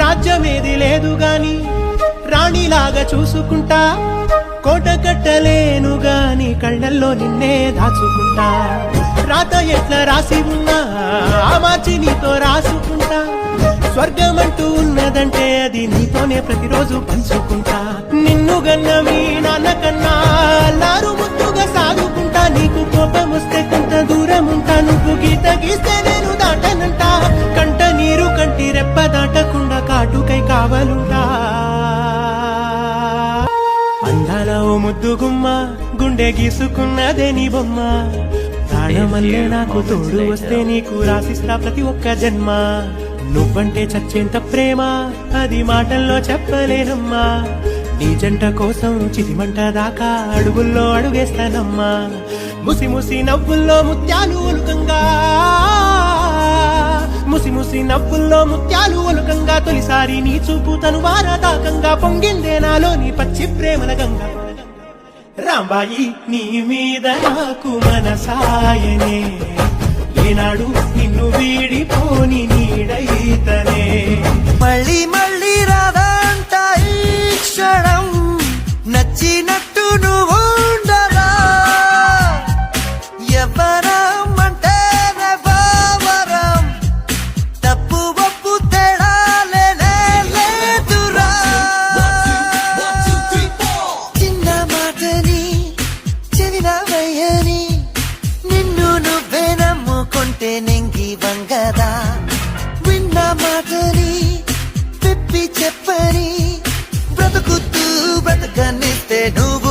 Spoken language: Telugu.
రాజ్యమేది లేదు గాని రాణిలాగా చూసుకుంటా కోట కట్టలేను గాని కళ్ళల్లో నిన్నే దాచుకుంటా. రాత ఎట్లా రాసి ఉన్నా ఆ మార్చి నీతో రాసుకుంటా. స్వర్గమంటూ ఉన్నదంటే అది నీతోనే ప్రతిరోజు పంచుకుంటా. నిన్ను గన్న మీ నాన్న కన్నా అల్లారు కావలుంటా అందాల ఓ ముద్దు గుమ్మ గుండె గీసుకున్నదే నీ బొమ్మ. ప్రాణమల్లే నాకు తోడు వస్తే నీకు రాసిస్తా ప్రతి ఒక్క జన్మ. నువ్వంటే చచ్చేంత ప్రేమ అది మాటల్లో చెప్పలేనమ్మా. నీ జంట కోసం చితిమంట దాకా అడుగుల్లో అడుగేస్తానమ్మా. ముసి ముసి నవ్వుల్లో ముత్యాలు ఒలుకంగా ముసి ముసి నవ్వుల్లో ముత్యాలు ఒలుకంగా తొలిసారి నీ చూపు తను వారాదాకంగా పొంగిందే నాలోని పచ్చి ప్రేమల గంగ. రాంబాయి నీ మీద నాకు మనసాయనే. ఏనాడు నిన్ను వీడిపోని నీడైతనే. మళ్ళీ అంటే నింగి వంగదా? విన్న మాటని తిప్పి చెప్పని బ్రతుకుతూ బ్రతకనిస్తే నువ్వు